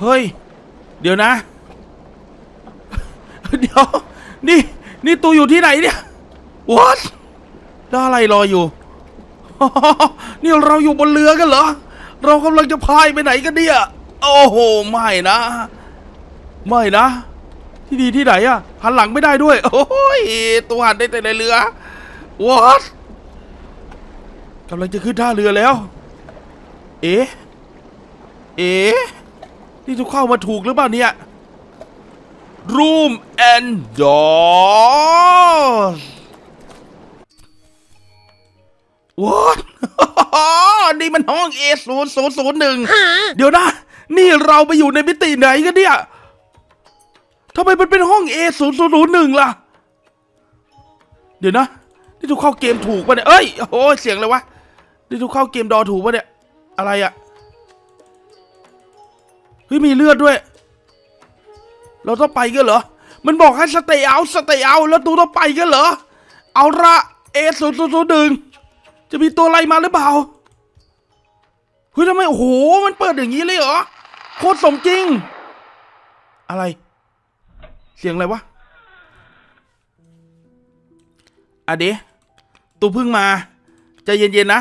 เฮ้ย เดี๋ยวนะ เดี๋ยว นี่ นี่ตูอยู่ที่ไหนเนี่ย what แล้วอะไรรออยู่ นี่เราอยู่บนเรือกันเหรอ เรากำลังจะพายไปไหนกันเนี่ย โอ้โห ไม่นะ ไม่นะ ที่ดีที่ไหนอะหันหลังไม่ได้ด้วย โอ้ย ตัวหันได้แต่ในเรือ what กำลังจะขึ้นท่าเรือแล้ว เอ๊ะ เอ๊ะ นี่ทุกเข้ามาถูกหรือเปล่าเนี่ย Room and Doors What นี่มันห้อง A 0 0 0 1เดี๋ยวนะ นี่เราไปอยู่ในมิติไหนกันเนี่ยทำไมมันเป็นห้อง A 0 0 0 1ล่ะ เดี๋ยวนะ นี่ทุกเข้าเกมถูกปะเนี่ย เอ้ย โอ้ยเสียงอะไรวะ นี่ทุกเข้าเกมดอถูกปะเนี่ย อะไรอะเฮ้ยมีเลือดด้วย เราต้องไปกันเหรอ มันบอกให้สเตย์เอาสเตย์เอาแล้วตูต้องไปกันเหรอ เอาละเอศูนย์ศูนย์ศูนย์หนึ่งจะมีตัวอะไรมาหรือเปล่า เฮ้ยทำไมโอ้โห มันเปิดอย่างนี้เลยเหรอ โคตรสมจริง อะไร เสียงอะไรวะอะเดตูเพิ่งมา ใจเย็นๆนะ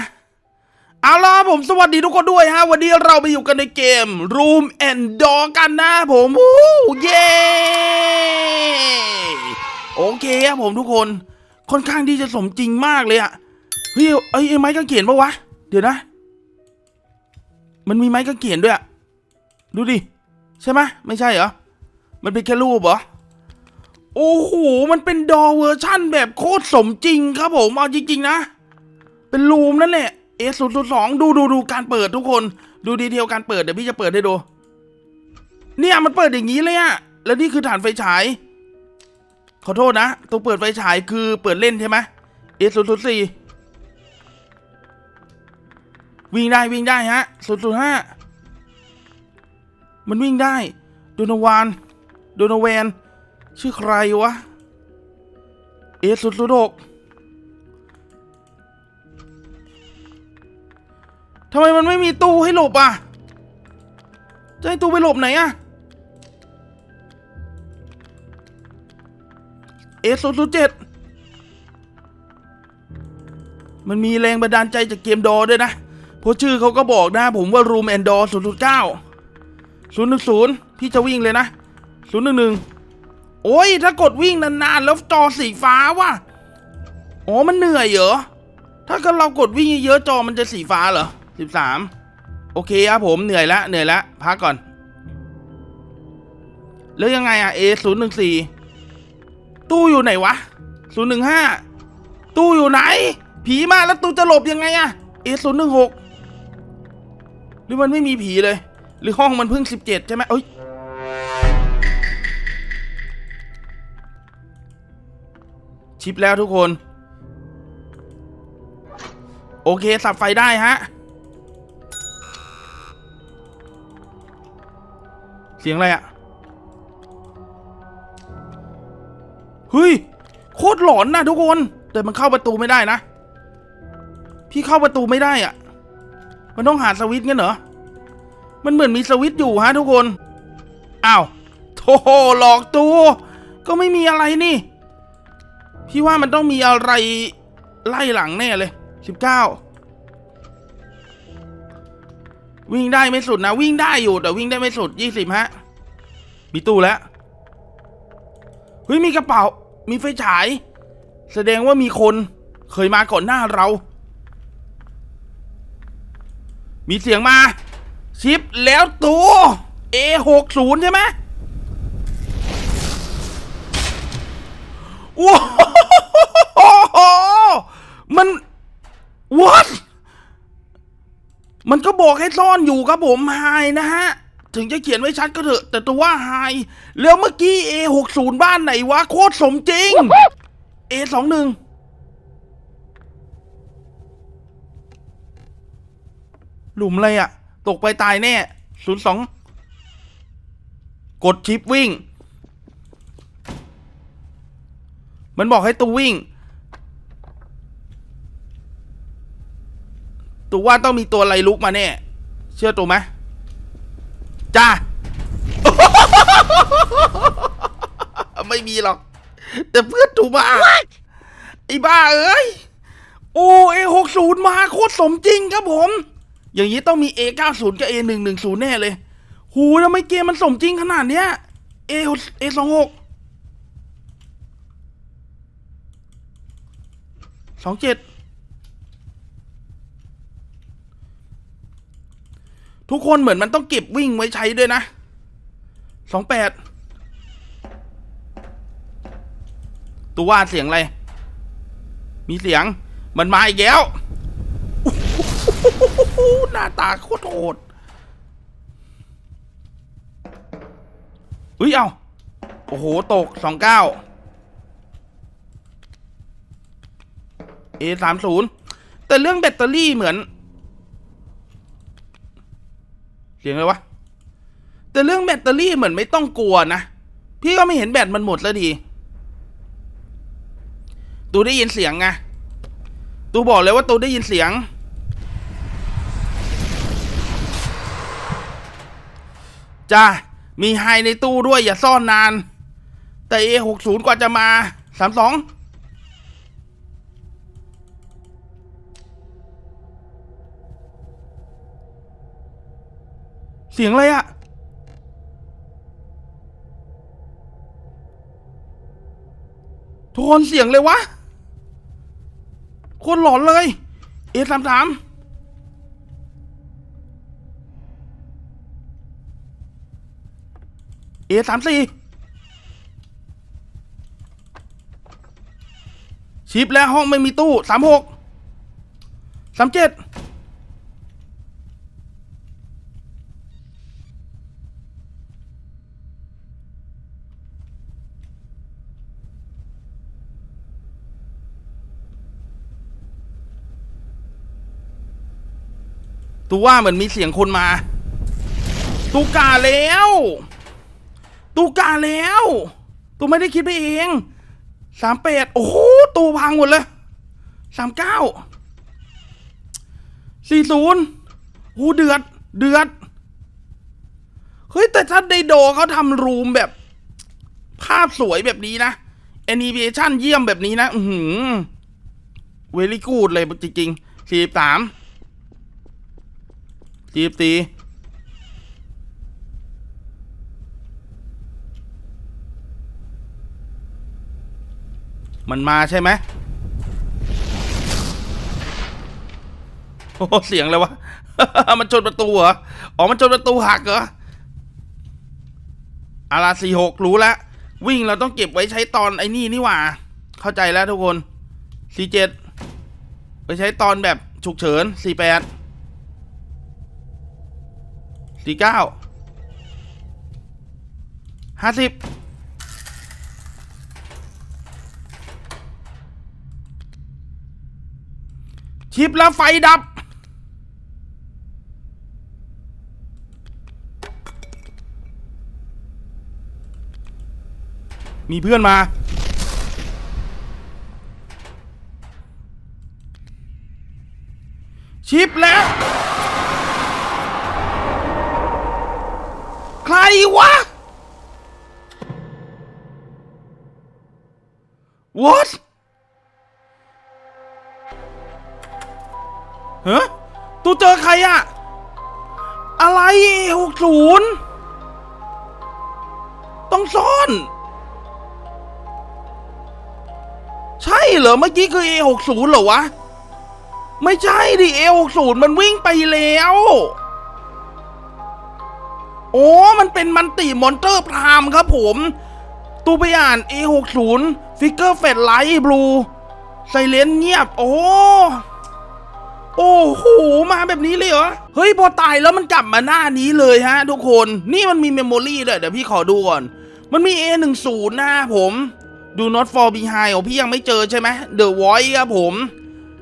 เอาล่ะผมสวัสดีทุกคนด้วยฮะ วันนี้เราไปอยู่กันในเกม Room and Door กันนะผมวู้เย้โอเคครับผมทุกคนค่อนข้างที่จะสมจริงมากเลยอะเฮ้ยไอ้ไอ้ไม้กางเขนปะวะ เดี๋ยวนะ มันมีไม้กางเขนด้วยอะดูดิ ใช่ไหมไม่ใช่เหรอ มันเป็นแค่รูปเหรอโอ้โห มันเป็นดอเวอร์ชั่นแบบโคตรสมจริงครับผม เอาจริง ๆ นะ เป็นรูมนั่นแหละ เอสศูนย์สองดูดูดูการเปิดทุกคน ดูดีเทลการเปิดเดี๋ยวพี่จะเปิดให้ดู เนี่ยมันเปิดอย่างนี้เลยอะแล้วนี่คือฐานไฟฉาย ขอโทษนะ ตัวเปิดไฟฉายคือเปิดเล่นใช่ไหมเอสศูนย์สี่วิ่งได้วิ่งได้ฮะศูนย์ศูนย์ห้ามันวิ่งได้โดนวานโดนแวน ชื่อใครวะเอศูนย์ศูนย์หก ทำไมมันไม่มีตู้ให้หลบอะ จะให้ตู้ไปหลบไหนอะ เอศูนย์ศูนย์เจ็ดมันมีแรงบันดาลใจจากเกมดอด้วยนะ เพราะชื่อเขาก็บอกนะผมว่า Room and Door 009 010 พี่จะวิ่งเลยนะ 011 โอ้ย ถ้ากดวิ่งนานๆ แล้วจอสีฟ้าว่ะ อ๋อ มันเหนื่อยเหรอ ถ้าเกิดเรากดวิ่งเยอะๆจอมันจะสีฟ้าเหรอ สิบสามโอเคครับผมเหนื่อยละเหนื่อยละพักก่อน แล้วยังไงอะเอศูนย์หนึ่งสี่ตู้อยู่ไหนวะศูนย์หนึ่งห้าตู้อยู่ไหน ผีมาแล้วตู้จะหลบยังไงอะเอศูนย์หนึ่งหกหรือมันไม่มีผีเลย หรือห้องมันเพิ่งสิบเจ็ดใช่ไหมเอ้ยชิปแล้วทุกคน โอเค สับไฟได้ฮะ เสียงอะไรอะเฮ้ย โคตรหลอนนะทุกคน แต่มันเข้าประตูไม่ได้นะ พี่เข้าประตูไม่ได้อะมันต้องหาสวิตช์งั้นเหรอ มันเหมือนมีสวิตช์อยู่ฮะทุกคน อ้าวโธ่หลอกตัว ก็ไม่มีอะไรนี่ พี่ว่ามันต้องมีอะไรไล่หลังแน่เลยสิบเก้า วิ่งได้ไม่สุดนะ วิ่งได้อยู่แต่วิ่งได้ไม่สุดยี่สิบฮะมีตู้แล้วเฮ้ยมีกระเป๋า มีไฟฉาย แสดงว่ามีคนเคยมาก่อนหน้าเรา มีเสียงมา ชิปแล้วตัว A60 ใช่ไหมว้าวมัน what มันก็บอกให้ซ่อนอยู่ครับผมไฮนะฮะ ถึงจะเขียนไว้ชัดก็เถอะ แต่ตัวว่าไฮแล้วเมื่อกี้ A60 บ้านไหนวะ โคตรสมจริง A21 หลุมอะไรอะตกไปตายแน่02กดชิปวิ่ง มันบอกให้ตัววิ่ง ตัวว่าต้องมีตัวอะไรลุกมาแน่ เชื่อตัวไหมจ้า ไม่มีหรอก แต่เพื่อนถูมาไอ้บ้าเอ้ย โอเอหกศูนย์มาโคตรสมจริงครับผม อย่างนี้ต้องมี A 9 0กับ A 1 1 0แน่เลย หูทำไมเกมมันสมจริงขนาดเนี้ย A A 2 6 2 7 ทุกคนเหมือนมันต้องเก็บวิ่งไว้ใช้ด้วยนะสองแปดตัวว่าเสียงอะไร มีเสียง มันมาอีกแล้ว หน้าตาโคตรโหดเฮ้ย เอาโอ้โห ตกสองเก้า A สามศูนย์แต่เรื่องแบตเตอรี่เหมือน เสียงอะไรวะ แต่เรื่องแบตเตอรี่เหมือนไม่ต้องกลัวนะ พี่ก็ไม่เห็นแบตมันหมดแล้วดี ตูได้ยินเสียงไง ตูบอกเลยว่าตูได้ยินเสียง จ้า มีไฮในตู้ด้วยอย่าซ่อนนาน แต่ A60 กว่าจะมา 32 เสียงอะไรอะทุกคนเสียงเลยวะโคนหลอนเลย เอสามสามเอสามสี่ชิปแล้วห้องไม่มีตู้สามหกสามเจ็ด ตูว่าเหมือนมีเสียงคนมา ตูกาแล้ว ตูกาแล้ว ตูไม่ได้คิดไปเองสามแปดโอ้โหตูพังหมดเลยสามเก้าสี่ศูนย์หูเดือด เดือด เฮ้ย แต่ถ้าไดโดเขาทำรูมแบบ ภาพสวยแบบนี้นะแอนิเมชันเยี่ยมแบบนี้นะ อือหือเวลี่กูดเลยจริงๆสี่สาม จีบตีมันมาใช่ไหมโอ้เสียงเลยวะ มันชนประตูเหรอ อ๋อ มันชนประตูหักเหรออาราสี่หกรู้แล้ววิ่งเราต้องเก็บไว้ใช้ตอนไอ้นี่นี่หว่า เข้าใจแล้วทุกคนสี่เจ็ดไปใช้ตอนแบบฉุกเฉินสี่แปด สี่เก้าห้าสิบชิปแล้วไฟดับ มีเพื่อนมา ชิปแล้ว วะ what ฮะตูเจอใครอะอะไรหกศูนย์ต้องซ่อน ใช่เหรอ เมื่อกี้คือ A60 เหรอวะ ไม่ใช่ดิ A60 มันวิ่งไปแล้ว โอ้ มันเป็นมันติมอนเตอร์พรามครับผมตูไปอ่าน A60 ฟิกเกอร์เฟดไลท์บลูไซเลนเงียบ โอ้ โอ้โห มาแบบนี้เลยเหรอ เฮ้ย พอตายแล้วมันกลับมาหน้านี้เลยฮะทุกคน นี่มันมีเมมโมรี่ด้วย เดี๋ยวพี่ขอดูก่อน มันมี A10 หน้าผม ดู not for behind พี่ยังไม่เจอใช่ไหม The Voice ครับผม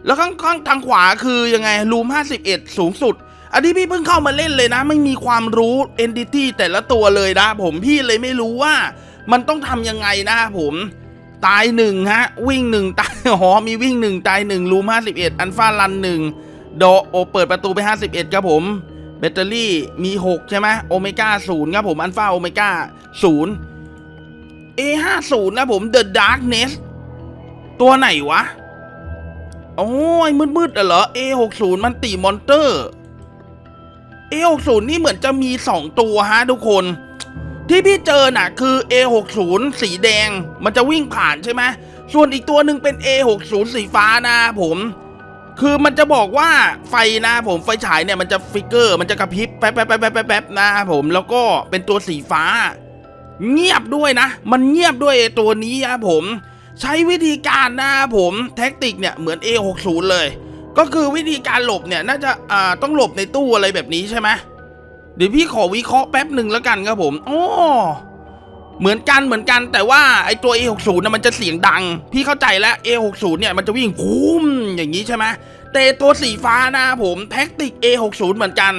แล้วข้างๆทางขวาคือยังไงรูม51 สูงสุด อันนี้พี่เพิ่งเข้ามาเล่นเลยนะ ไม่มีความรู้ entity แต่ละตัวเลยนะผมพี่เลยไม่รู้ว่า มันต้องทำยังไงนะผมตายหนึ่งฮะ วิ่งหนึ่งตายหอมีวิ่งหนึ่งตายหนึ่งรูม51อันฟารันหนึ่งโดโอเปิดประตูไป51ครับผมแบตเตอรี่มี6ใช่ไหมโอเมก้า0ครับผมอัลฟาโอเมก้า0 A50 นย์นะผม The Darkness ตัวไหนวะ โอ้ยมืดๆอะเหรอ A60 มันตีมอนเตอร์ A60 นี่เหมือนจะมี 2 ตัวฮะทุกคน ที่พี่เจอน่ะคือ A60 สีแดงมันจะวิ่งผ่านใช่ไหมส่วนอีกตัวหนึ่งเป็น A60 สีฟ้านะผม คือมันจะบอกว่าไฟนะผมไฟฉายเนี่ยมันจะฟิกเกอร์มันจะกระพริบแป๊บแป๊บแป๊บแป๊บแป๊บนะผมแล้วก็เป็นตัวสีฟ้า เงียบด้วยนะ มันเงียบด้วยตัวนี้นะผม ใช้วิธีการนะผมแท็กติกเนี่ยเหมือน A60 เลย ก็คือวิธีการหลบเนี่ยน่าจะอ่าต้องหลบในตู้อะไรแบบนี้ใช่ไหมเดี๋ยวพี่ขอวิเคราะห์แป๊บหนึ่งแล้วกันครับผมอ๋อเหมือนกันเหมือนกันแต่ว่าไอตัว A60 นะมันจะเสียงดัง พี่เข้าใจแล้ว A60 เนี่ยมันจะวิ่งพุ่มอย่างนี้ใช่ไหมแต่ตัวสีฟ้านะผมแท็กติก A60 เหมือนกัน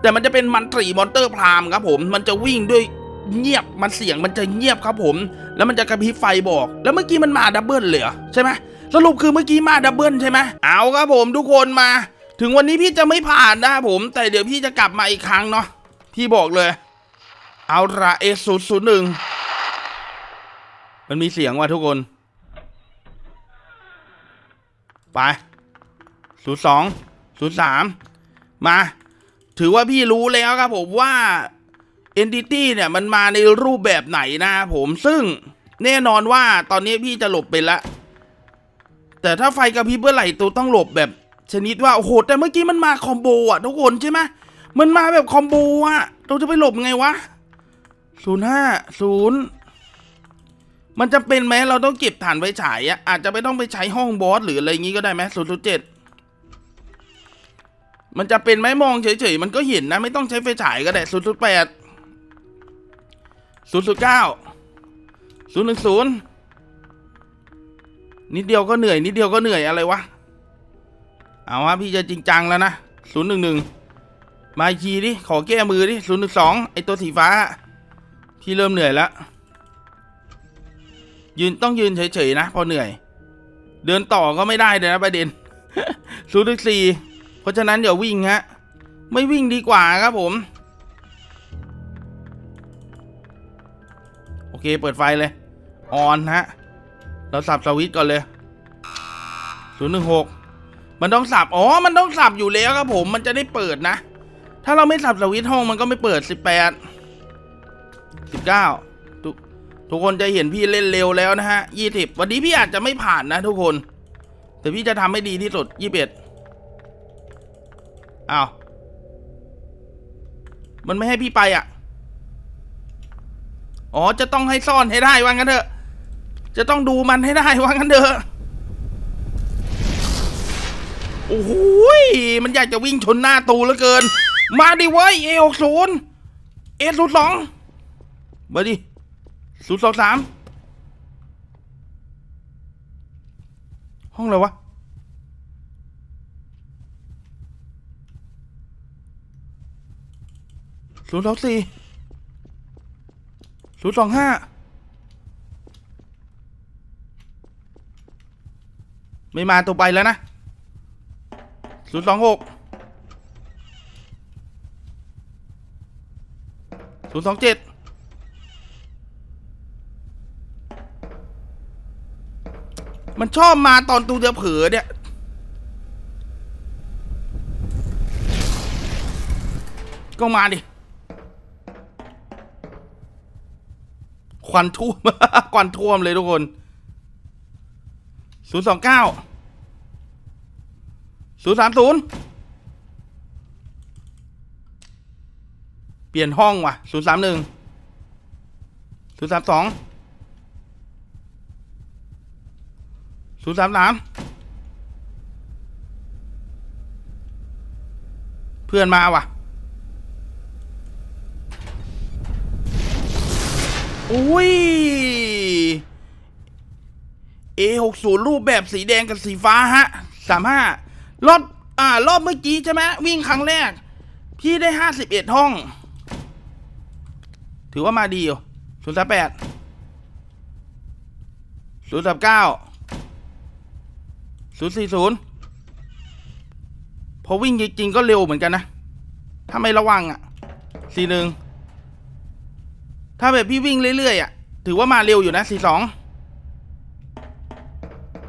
แต่มันจะเป็นมันตรีมอนเตอร์พรามครับผมมันจะวิ่งด้วยเงียบมันเสียงมันจะเงียบครับผม แล้วมันจะกระพริบไฟบอก แล้วเมื่อกี้มันมาดับเบิลเลยเหรอใช่ไหม สรุปคือเมื่อกี้มาดับเบิลใช่ไหมเอาครับผมทุกคนมา ถึงวันนี้พี่จะไม่ผ่านนะครับผม แต่เดี๋ยวพี่จะกลับมาอีกครั้งเนาะพี่บอกเลย เอาละเอศูนย์ศูนย์หนึ่งมันมีเสียงว่ะทุกคน ไปศูนย์สองศูนย์สามมา ถือว่าพี่รู้แล้วครับผมว่า Entity เนี่ยมันมาในรูปแบบไหนนะผมซึ่งแน่นอนว่าตอนนี้พี่จะหลบไปละ แต่ถ้าไฟกระพริบเมื่อไหร่ตัวต้องหลบแบบชนิดว่าโอ้โหแต่เมื่อกี้มันมาคอมโบอะทุกคนใช่ไหมมันมาแบบคอมโบอะเราจะไปหลบไงวะศูนย์ห้าศูนย์มันจะเป็นไหมเราต้องเก็บฐานไฟฉายอะอาจจะไม่ต้องไปใช้ห้องบอสหรืออะไรอย่างงี้ก็ได้ไหมศูนย์เจ็ดมันจะเป็นไหมมองเฉยๆมันก็เห็นนะ ไม่ต้องใช้ไฟฉายก็ได้ศูนย์แปดศูนย์ศูนย์เก้าศูนย์หนึ่งศูนย์ นิดเดียวก็เหนื่อย นิดเดียวก็เหนื่อยอะไรวะ เอาวะพี่จะจริงจังแล้วนะศูนย์หนึ่งหนึ่งมาอีดิ ขอแก้มือดิศูนย์หนึ่งสองไอตัวสีฟ้าพี่เริ่มเหนื่อยแล้ว ยืนต้องยืนเฉยๆนะ พอเหนื่อย เดินต่อก็ไม่ได้เลยนะประเด็นศูนย์หนึ่งสี่เพราะฉะนั้นเดี๋ยววิ่งฮะ ไม่วิ่งดีกว่าครับผม โอเค เปิดไฟเลย ออนฮะ เราสับสวิตก่อนเลย016มันต้องสับ อ๋อ มันต้องสับอยู่แล้วครับผม มันจะได้เปิดนะ ถ้าเราไม่สับสวิตห้องมันก็ไม่เปิด18 19ทุกทุกคนจะเห็นพี่เล่นเร็วแล้วนะฮะ20วันนี้พี่อาจจะไม่ผ่านนะทุกคน แต่พี่จะทำให้ดีที่สุด21อ้าว มันไม่ให้พี่ไปอะ อ๋อ จะต้องให้ซ่อนให้ได้ว่างั้นเถอะ จะต้องดูมันให้ได้ว่างั้นเถอะโอ้โหมันอยากจะวิ่งชนหน้าตูเหลือเกิน มาดิเว้ย A หกศูนย์ A ศูนย์สองมาดิศูนย์สองสามห้องอะไรวะศูนย์สองสี่ศูนย์สองห้า ไม่มาตัวไปแล้วนะศูนย์สองหกศูนย์สองเจ็ดมันชอบมาตอนตูจะเผลอเนี่ย ก็มาดิ ควันท่วม ควันท่วมเลยทุกคน ศูนย์สองเก้าศูนย์สามศูนย์เปลี่ยนห้องว่ะศูนย์สามหนึ่งศูนย์สามสองศูนย์สามสามเพื่อนมาว่ะอุ้ย A60 รูปแบบสีแดงกับสีฟ้าฮะ35รอบอ่ารอบเมื่อกี้ใช่ไหมวิ่งครั้งแรก พี่ได้51ห้อง ถือว่ามาดีอยู่038 039 040พอวิ่งจริงๆก็เร็วเหมือนกันนะ ถ้าไม่ระวังอะสี่หนึ่งถ้าแบบพี่วิ่งเรื่อยๆอะ ถือว่ามาเร็วอยู่นะสี่สอง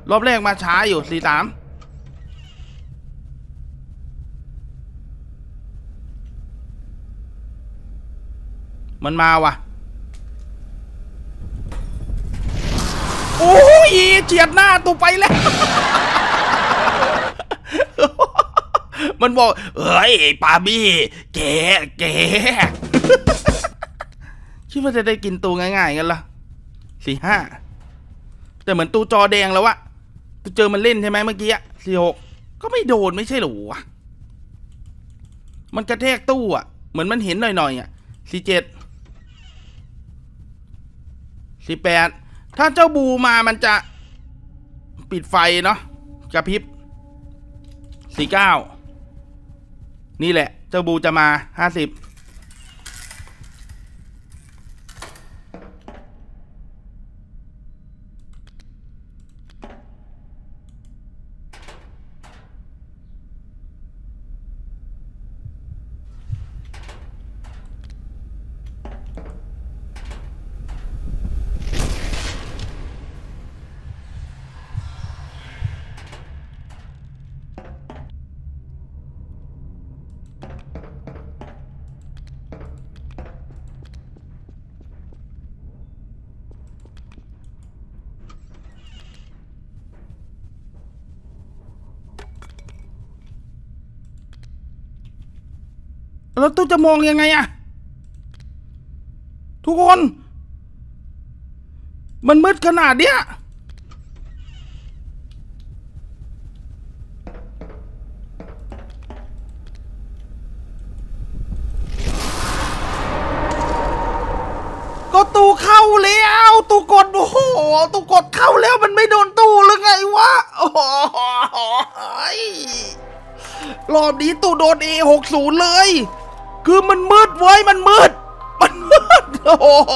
รอบแรกมาช้าอยู่สี่สามมันมาว่ะ โอ้ยเฉียดหน้าตูไปแล้ว มันบอกเอ้ยปาบี้แกแกคิดว่าจะได้กินตูง่ายๆกันละสี่ห้า แต่เหมือนตูจอแดงแล้วอะ เจอมันเล่นใช่ไหมเมื่อกี้สี่หกก็ไม่โดนไม่ใช่หรอวะมันกระแทกตู้อะเหมือนมันเห็นหน่อยๆอะสี่เจ็ดสี่แปดถ้าเจ้าบูมามันจะปิดไฟเนาะกระพริบสี่เก้านี่แหละ เจ้าบูจะมาห้าสิบ แล้วตู้จะมองยังไงอะทุกคน มันมืดขนาดเนี้ยก็ตู้เข้าแล้วตู้กดโอ้โหตู้กดเข้าแล้วมันไม่โดนตู้หรือไงวะโอ้โหรอบนี้ตู้โดน A หกศูนย์เลย คือมันมืดเว้มันมืด มันมืดโอ้โห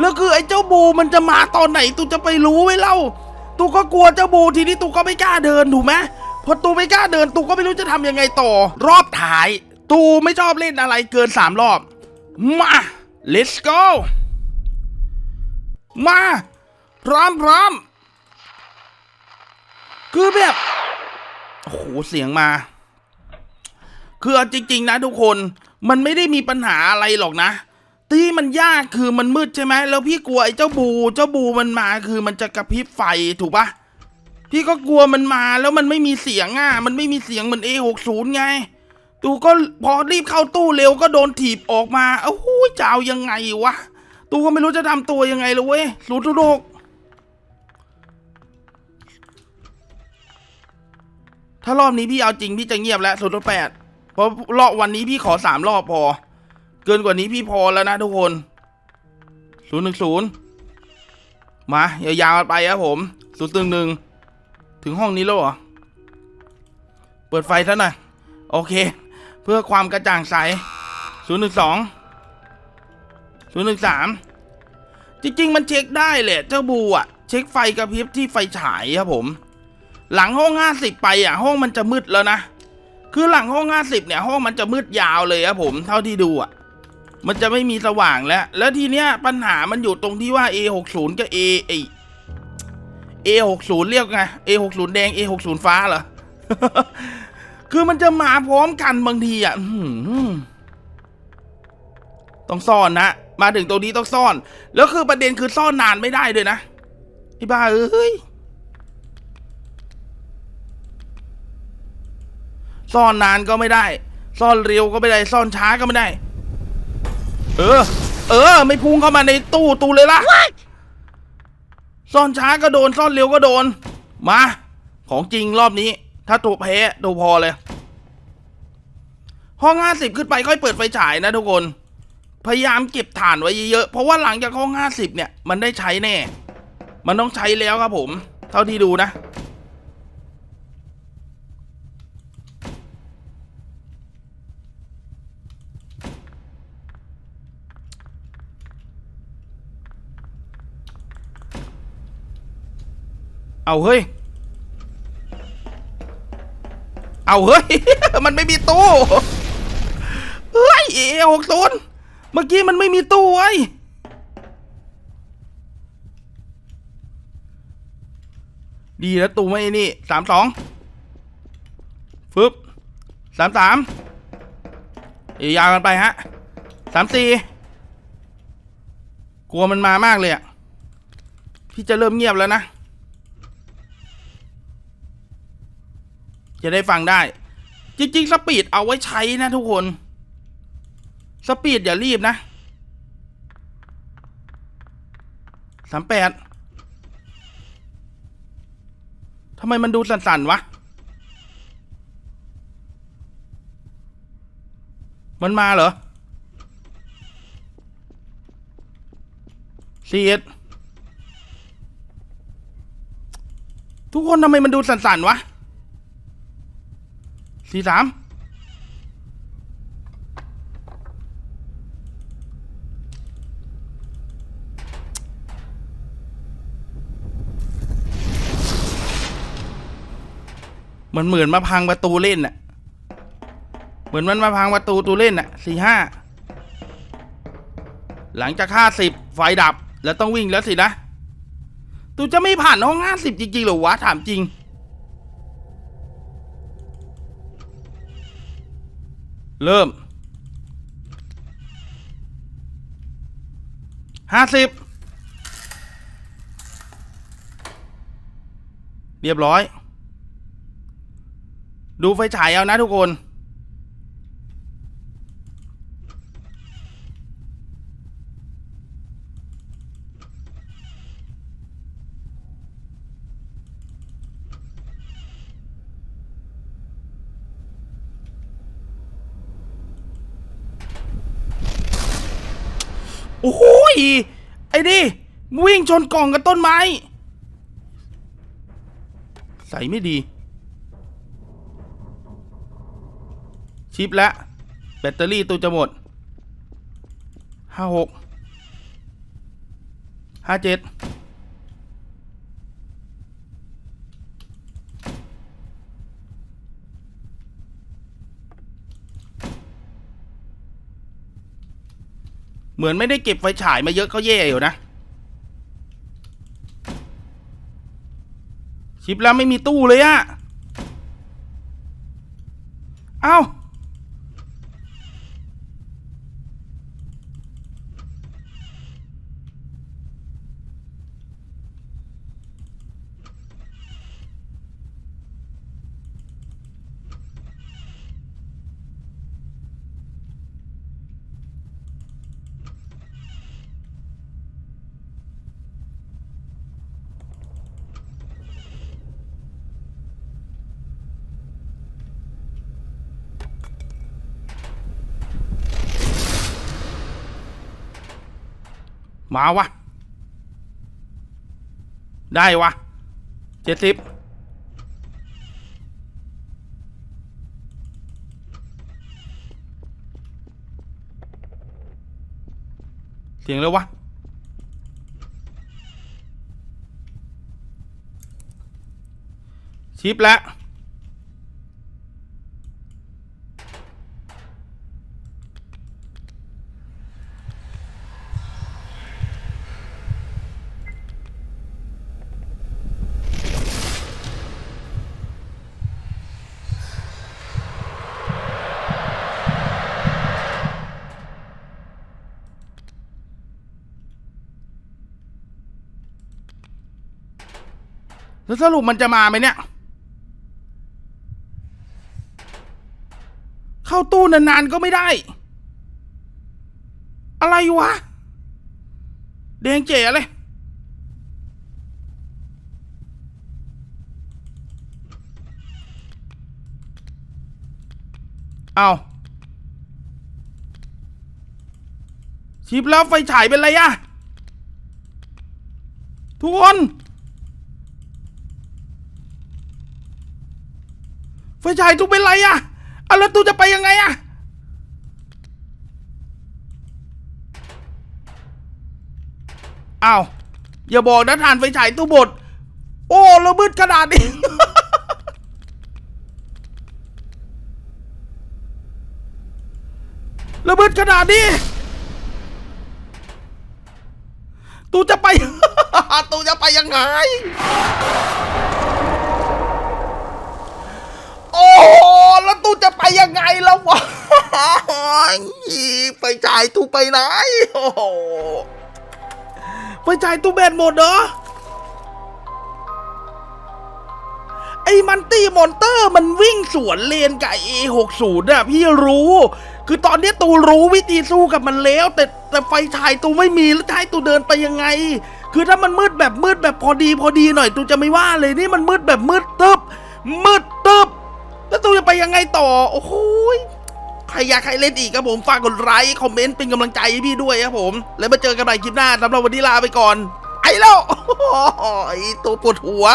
แล้วคือไอ้เจ้าบูมันจะมาตอนไหนตูจะไปรู้ไว้เล่าตูก็กลัวเจ้าบูทีนี้ตูก็ไม่กล้าเดินถูกไหมพอตูไม่กล้าเดินตูก็ไม่รู้จะทำยังไงต่อ รอบท้าย ตูไม่ชอบเล่นอะไรเกินสามรอบ มา let's go มา พร้อมพร้อมคือแบบโอ้โหเสียงมา คือจริง ๆ นะทุกคน มันไม่ได้มีปัญหาอะไรหรอกนะที่มันยากคือมันมืดใช่ไหมแล้วพี่กลัวไอ้เจ้าบู เจ้าบูมันมาคือมันจะกระพริบไฟถูกปะพี่ก็กลัวมันมาแล้วมันไม่มีเสียงอะมันไม่มีเสียงเหมือน A60 ไงตูก็พอรีบเข้าตู้เร็วก็โดนถีบออกมาเอ้าหูยจะเอายังไงวะตูก็ไม่รู้จะทำตัวยังไงเลยเว้ยศูนย์ทุกถ้ารอบนี้พี่เอาจริงพี่จะเงียบแล้วศูนย์แปด เพราะรอบวันนี้พี่ขอสามรอบพอ เกินกว่านี้พี่พอแล้วนะทุกคนศูนย์หนึ่งศูนย์มายาวๆกันไปครับผมศูนย์ตึงหนึ่งถึงห้องนี้แล้วเหรอ เปิดไฟซะหน่อยโอเค เพื่อความกระจ่างใสศูนย์หนึ่งสองศูนย์หนึ่งสามจริงๆ มันเช็คได้แหละเจ้าบูอะ เช็คไฟกระพริบที่ไฟฉายครับผม หลังห้องห้าสิบไปอะ ห้องมันจะมืดแล้วนะ คือหลังห้องห้าสิบเนี่ยห้องมันจะมืดยาวเลยครับผมเท่าที่ดูอะมันจะไม่มีสว่างแล้ว แล้วทีเนี้ยปัญหามันอยู่ตรงที่ว่า A60 กับ A ไอ A60 เรียกไง A60 แดง A60 ฟ้าเหรอ คือมันจะมาพร้อมกันบางทีอะต้องซ่อนนะ มาถึงตรงนี้ต้องซ่อน แล้วคือประเด็นคือซ่อนนานไม่ได้ด้วยนะไอ้บ้าเอ้ย ซ่อนนานก็ไม่ได้ ซ่อนเร็วก็ไม่ได้ ซ่อนช้าก็ไม่ได้ เออ เออ ไม่พุ่งเข้ามาในตู้ตู้เลยล่ะซ่อนช้าก็โดน ซ่อนเร็วก็โดน มา ของจริงรอบนี้ ถ้าตัวแพ้ตัวพอเลย ห้องห้าสิบขึ้นไปค่อยเปิดไฟฉายนะทุกคน พยายามเก็บฐานไว้เยอะๆ เพราะว่าหลังจากห้องห้าสิบเนี่ย มันได้ใช้แน่ มันต้องใช้แล้วครับผม เท่าที่ดูนะ เอาเฮ้ย เอาเฮ้ย มันไม่มีตู้ เฮ้ยโอหกศูนย์เมื่อกี้มันไม่มีตู้ไว้ดีแล้วตู้ไม่นี่สามสองฟึบสามสามเอยาวกันไปฮะสามสี่กลัวมันมามากเลยอะพี่จะเริ่มเงียบแล้วนะ จะได้ฟังได้ จริงๆ สปีดเอาไว้ใช้นะทุกคน สปีดอย่ารีบนะสามแปดทำไมมันดูสั่นๆวะ มันมาเหรอสี่เอ็ดทุกคนทำไมมันดูสั่นๆวะ สี่สามมันเหมือนมาพังประตูเล่นน่ะ เหมือนมันมาพังประตูตูเล่นน่ะสี่ห้าหลังจากห้าสิบไฟดับแล้วต้องวิ่งแล้วสินะ ตูจะไม่ผ่านห้องห้าสิบจริงๆหรอวะถามจริง เริ่มห้าสิบเรียบร้อย ดูไฟฉายเอานะทุกคน โอ้โหยไอ้ดิวิ่งชนกล่องกับต้นไม้ ใส่ไม่ดี ชิปแล้วแบตเตอรี่ตัวจะหมดห้าหกห้าเจ็ด เหมือนไม่ได้เก็บไฟฉายมาเยอะก็แย่อยู่นะ ชิปแล้วไม่มีตู้เลยอะ เอ้า มาวะ ได้วะเจ็ดสิบเสียงแล้ววะชิปแล้ว แล้วสรุปมันจะมาไหมเนี่ย เข้าตู้นานๆก็ไม่ได้ อะไรวะ แดงเจ๋เลยเอาชิปแล้วไฟฉายเป็นไรอะทุกคน ไฟฉายทุกเป็นไรอะอะแล้วตูจะไปยังไงอะอ้าวอย่าบอกนะทานไฟฉายตู้บด โอ้แล้วมืดขนาดนี้ ระเบิดขนาดนี้ ตูจะไป ตูจะไปยังไง โอ้โหแล้วตูจะไป ยังไงแล้ววะไปจ่ายตูไปไหนโอ้โหไปจ่ายตู้แบนหมดเหรอไอ้มันตี้มอนเตอร์มันวิ่งสวนเลนกับ A60 อะพี่รู้ คือตอนนี้ตูรู้วิธีสู้กับมันแล้ว แต่แต่ไฟฉายตูไม่มีแล้วจะให้ตูเดินไปยังไง คือถ้ามันมืดแบบมืดแบบพอดีพอดีหน่อยตูจะไม่ว่าเลยนี่มันมืดแบบมืดตึบมืดตึบ แล้วตูจะไปยังไงต่อ โอ้โหยใครอยากใครเล่นอีกครับผมฝากกดไลค์คอมเมนต์เป็นกำลังใจให้พี่ด้วยครับผม แล้วมาเจอกันใหม่คลิปหน้าสำหรับวันนี้ลาไปก่อน ไอ้เล่าโอ้ยตัวปวดหัว